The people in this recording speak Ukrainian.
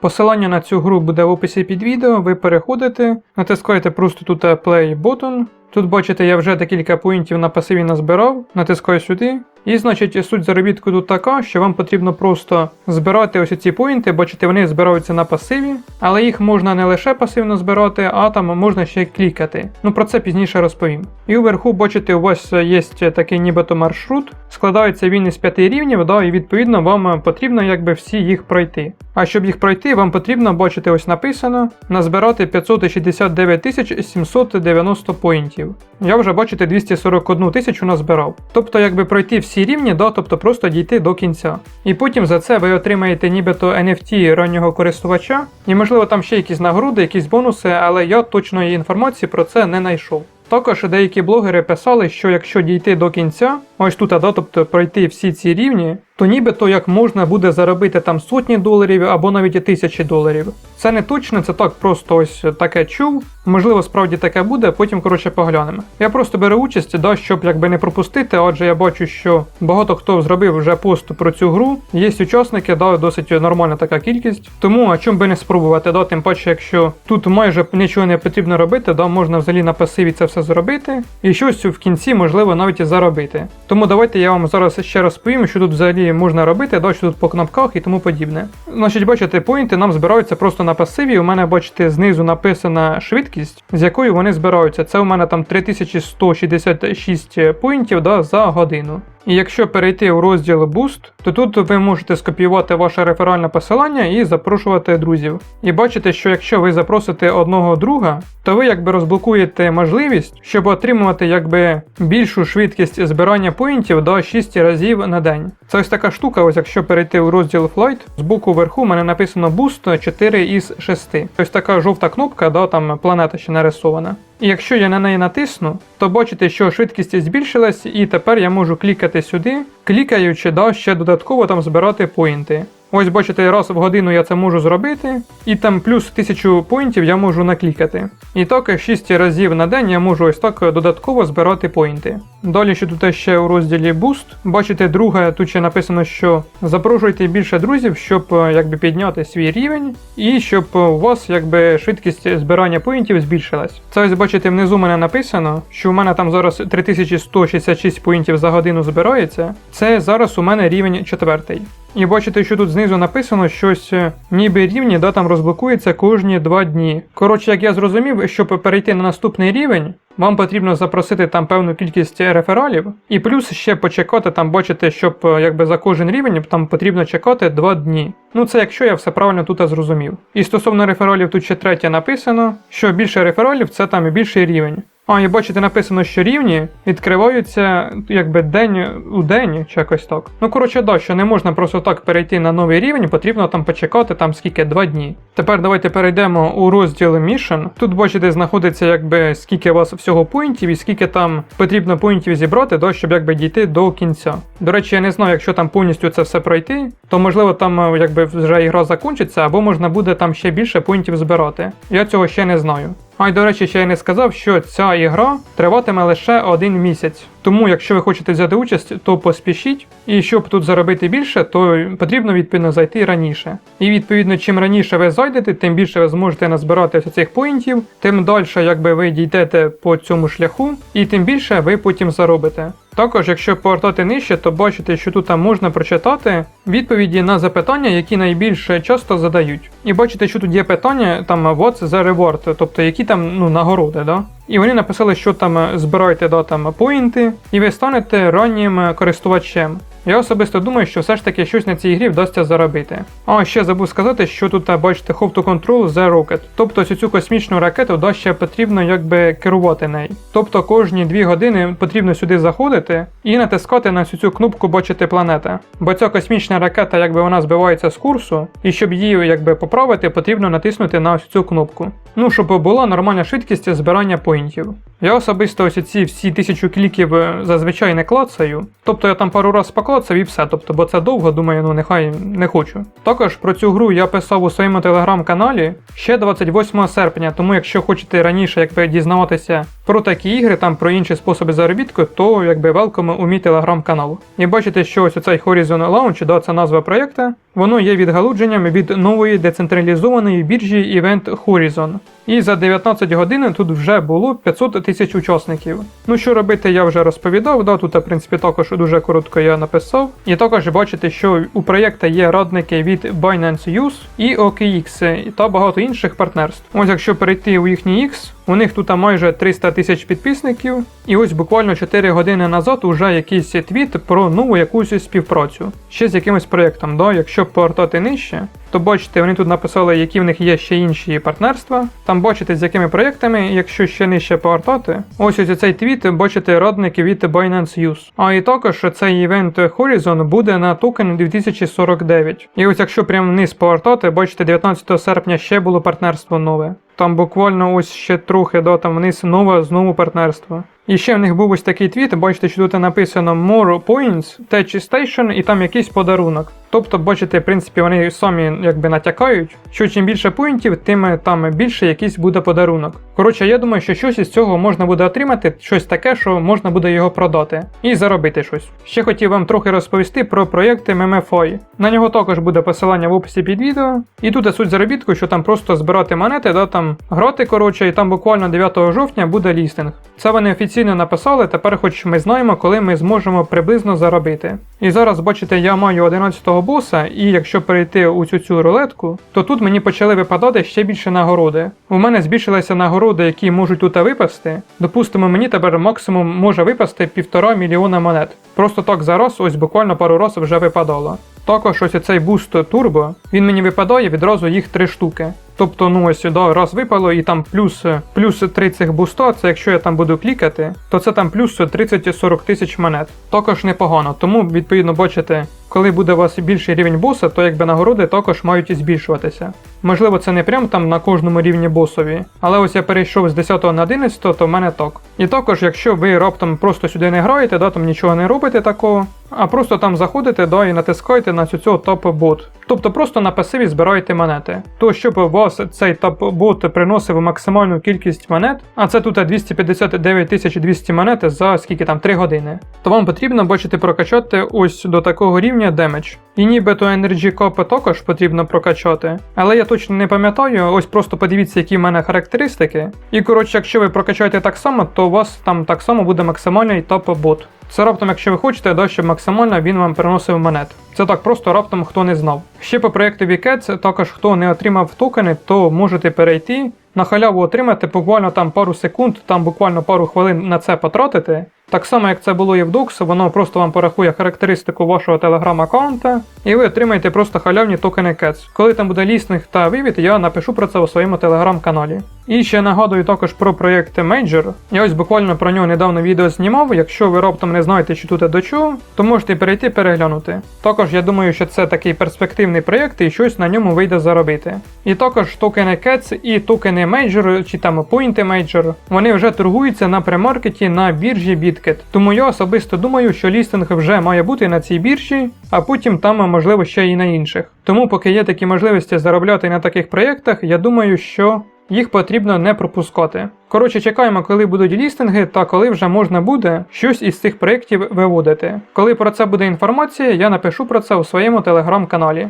Посилання на цю гру буде в описі під відео, ви переходите, натискаєте просто тут Play Button. Тут бачите, я вже декілька поінтів на пасиві назбирав, натискаю сюди. І значить суть заробітку тут така, що вам потрібно просто збирати ось ці поінти, бачите, вони збираються на пасиві, але їх можна не лише пасивно збирати, а там можна ще клікати. Ну про це пізніше розповім. І вверху, бачите, у вас є такий нібито маршрут, складається він із п'яти рівнів, да, і відповідно вам потрібно якби всі їх пройти. А щоб їх пройти, вам потрібно, бачите, ось написано, назбирати 569 790 поінтів. Я вже бачите 241 тисячу назбирав. Тобто, якби пройти всі рівні, да, тобто просто дійти до кінця. І потім за це ви отримаєте нібито NFT раннього користувача, і можливо там ще якісь нагороди, якісь бонуси, але я точної інформації про це не знайшов. Також деякі блогери писали, що якщо дійти до кінця, ось тут, да, тобто пройти всі ці рівні, то нібито як можна буде заробити там сотні доларів або навіть і тисячі доларів. Це не точно, це так просто ось таке чув. Можливо, справді таке буде, потім коротше поглянемо. Я просто беру участь, да, щоб якби не пропустити, адже я бачу, що багато хто зробив вже пост про цю гру. Є учасники, да, досить нормальна така кількість. Тому а чому би не спробувати, да, тим паче, якщо тут майже нічого не потрібно робити, да, можна взагалі на пасиві це все зробити, і щось в кінці можливо навіть і заробити. Тому давайте я вам зараз ще розповім, що тут взагалі можна робити, далі тут по кнопках і тому подібне. Значить, бачите, поінти нам збираються просто на пасиві. У мене, бачите, знизу написана швидкість, з якою вони збираються. Це у мене там 3166 поінтів да, за годину. І якщо перейти у розділ Boost, то тут ви можете скопіювати ваше реферальне посилання і запрошувати друзів. І бачите, що якщо ви запросите одного друга, то ви якби розблокуєте можливість, щоб отримувати якби більшу швидкість збирання поінтів до 6 разів на день. Це ось така штука, ось якщо перейти у розділ Flight, з боку вверху в мене написано Boost 4 із 6. Ось така жовта кнопка, да, там планета ще нарисована. І якщо я на неї натисну, то бачите, що швидкість збільшилась, і тепер я можу клікати сюди, клікаючи, да, ще додатково там збирати поінти. Ось бачите, раз в годину я це можу зробити, і там плюс 1000 поінтів я можу наклікати. І так 6 разів на день я можу ось так додатково збирати поінти. Далі, що тут ще у розділі Boost, бачите, друге, тут ще написано, що запрошуйте більше друзів, щоб е, якби підняти свій рівень, і щоб у вас якби швидкість збирання поінтів збільшилась. Це ось бачите, внизу мене написано, що у мене там зараз 3166 поінтів за годину збирається. Це зараз у мене рівень четвертий. І бачите, що тут знизу написано щось, е, ніби рівні, да, там розблокується кожні 2 дні. Коротше, як я зрозумів, щоб перейти на наступний рівень, вам потрібно запросити там певну кількість рефералів, і плюс ще почекати там, бачите, щоб е, якби за кожен рівень там потрібно чекати 2 дні. Ну це якщо я все правильно тут зрозумів. І стосовно рефералів тут ще третє написано, що більше рефералів це там і більший рівень. А, і бачите, написано, що рівні відкриваються якби день у день, чи якось так. Ну, коротше, да, що не можна просто так перейти на новий рівень, потрібно там почекати там скільки два дні. Тепер давайте перейдемо у розділ Mission. Тут бачите, знаходиться якби скільки у вас всього поінтів і скільки там потрібно поінтів зібрати, да, щоб якби дійти до кінця. До речі, я не знаю, якщо там повністю це все пройти, то можливо там е, якби вже ігра закінчиться, або можна буде там ще більше поінтів збирати. Я цього ще не знаю. А й до речі, ще я не сказав, що ця ігра триватиме лише один місяць. Тому, якщо ви хочете взяти участь, то поспішіть. І щоб тут заробити більше, то потрібно відповідно зайти раніше. І відповідно, чим раніше ви зайдете, тим більше ви зможете назбирати цих поінтів, тим далі, якби ви дійдете по цьому шляху, і тим більше ви потім заробите. Також, якщо повертати нижче, то бачите, що тут можна прочитати відповіді на запитання, які найбільше часто задають. І бачите, що тут є питання, там what's the reward, тобто які там ну, нагороди, да? І вони написали, що там збирайте да, там поінти, і ви станете раннім користувачем. Я особисто думаю, що все ж таки щось на цій грі вдасться заробити. А ще забув сказати, що тут бачите How to Control the Rocket. Тобто цю космічну ракету да, потрібно якби керувати нею. Тобто кожні 2 години потрібно сюди заходити і натискати на цю кнопку бачити планета. Бо ця космічна ракета, якби вона збивається з курсу, і щоб її якби поправити, потрібно натиснути на ось цю кнопку. Ну, щоб була нормальна швидкість збирання поінтів. Я особисто ось ці всі тисячу кліків е, зазвичай не клацаю. Тобто я там пару раз поклацав і все, тобто, бо це довго, думаю, ну нехай не хочу. Також про цю гру я писав у своєму телеграм-каналі ще 28 серпня, тому якщо хочете раніше якби дізнаватися про такі ігри, там про інші способи заробітку, то якби велком у мій телеграм-канал. І бачите, що ось оцей Horizon Launch, да, це назва проєкту, воно є відгалудженням від нової децентралізованої біржі Event Horizon. І за 19 годин тут вже було 500 тисяч учасників. Ну що робити, я вже розповідав. Да, тут, в принципі, також дуже коротко я написав. І також бачите, що у проєкта є радники від Binance Use і OKX та багато інших партнерств. Ось якщо перейти у їхній X, у них тут майже 300 тисяч підписників, і ось буквально 4 години назад уже якийсь твіт про нову якусь співпрацю ще з якимось проєктом. Да? Якщо повертати нижче, то бачите, вони тут написали, які в них є ще інші партнерства. Там бачите, з якими проєктами, якщо ще нижче повертати. Ось ось цей твіт, бачите, радники від Binance Use. А і також цей івент Horizon буде на токен 2049. І ось якщо прямо вниз повертати, бачите, 19 серпня ще було партнерство нове. Там буквально ось ще трохи, да, там вниз нове знову партнерство. І ще в них був ось такий твіт, бачите, що тут написано More Points, Tech Station і там якийсь подарунок. Тобто, бачите, в принципі, вони самі якби натякають, що чим більше поінтів, тим там більше якийсь буде подарунок. Коротше, я думаю, що щось із цього можна буде отримати, щось таке, що можна буде його продати і заробити щось. Ще хотів вам трохи розповісти про проєкти MMFI. На нього також буде посилання в описі під відео. І тут суть заробітку, що там просто збирати монети, да, там грати, коротше, і там буквально 9 жовтня буде лістинг. Це вони офіційно написали, тепер хоч ми знаємо, коли ми зможемо приблизно заробити. І зараз, бачите, я маю 11-го боса, і якщо перейти у цю цю рулетку, то тут мені почали випадати ще більше нагороди. У мене збільшилися нагороди, які можуть тут випасти. Допустимо, мені тепер максимум може випасти півтора мільйона монет. Просто так зараз, ось буквально пару раз вже випадало. Також ось цей буст турбо, він мені випадає відразу їх три штуки. Тобто, ну ось да, раз випало, і там плюс плюс 3 цих буста, це якщо я там буду клікати, то це там плюс 30-40 тисяч монет. Також непогано. Тому, відповідно, бачите, коли буде у вас більший рівень боса, то якби нагороди також мають збільшуватися. Можливо, це не прям там на кожному рівні босові, але ось я перейшов з 10 на 11, то в мене так. І також, якщо ви раптом просто сюди не граєте, да, там нічого не робите такого, а просто там заходите да, і натискаєте на цю цього топ-бот. Тобто просто на пасиві збираєте монети. То щоб у вас цей топ-бот приносив максимальну кількість монет, а це тут 259 200 монет за скільки там 3 години, то вам потрібно бачите прокачати ось до такого рівня демедж. І нібито Energy Cup також потрібно прокачати. Але я точно не пам'ятаю, ось просто подивіться, які в мене характеристики. І коротше, якщо ви прокачаєте так само, то у вас там так само буде максимальний топ-бот. Це раптом, якщо ви хочете, да, щоб максимально він вам приносив монет. Це так просто раптом хто не знав. Ще по проєкту Вікет, також хто не отримав токени, то можете перейти. На халяву отримати буквально там пару секунд, там буквально пару хвилин на це потратити. Так само, як це було і в Docs, воно просто вам порахує характеристику вашого телеграм-аккаунта, і ви отримаєте просто халявні токени CATS. Коли там буде лістинг та вивід, я напишу про це у своєму телеграм-каналі. І ще нагадую також про проєкт Major. Я ось буквально про нього недавно відео знімав. Якщо ви раптом не знаєте, що тут до чого, то можете перейти переглянути. Також я думаю, що це такий перспективний проєкт і щось на ньому вийде заробити. І також токени CATS і токени Major, чи там Pointy Major, вони вже торгуються на премаркеті на біржі BitGet. Тому я особисто думаю, що лістинг вже має бути на цій біржі, а потім там можливо ще і на інших. Тому, поки є такі можливості заробляти на таких проєктах, я думаю, що їх потрібно не пропускати. Коротше, чекаємо, коли будуть лістинги та коли вже можна буде щось із цих проєктів виводити. Коли про це буде інформація, я напишу про це у своєму телеграм-каналі.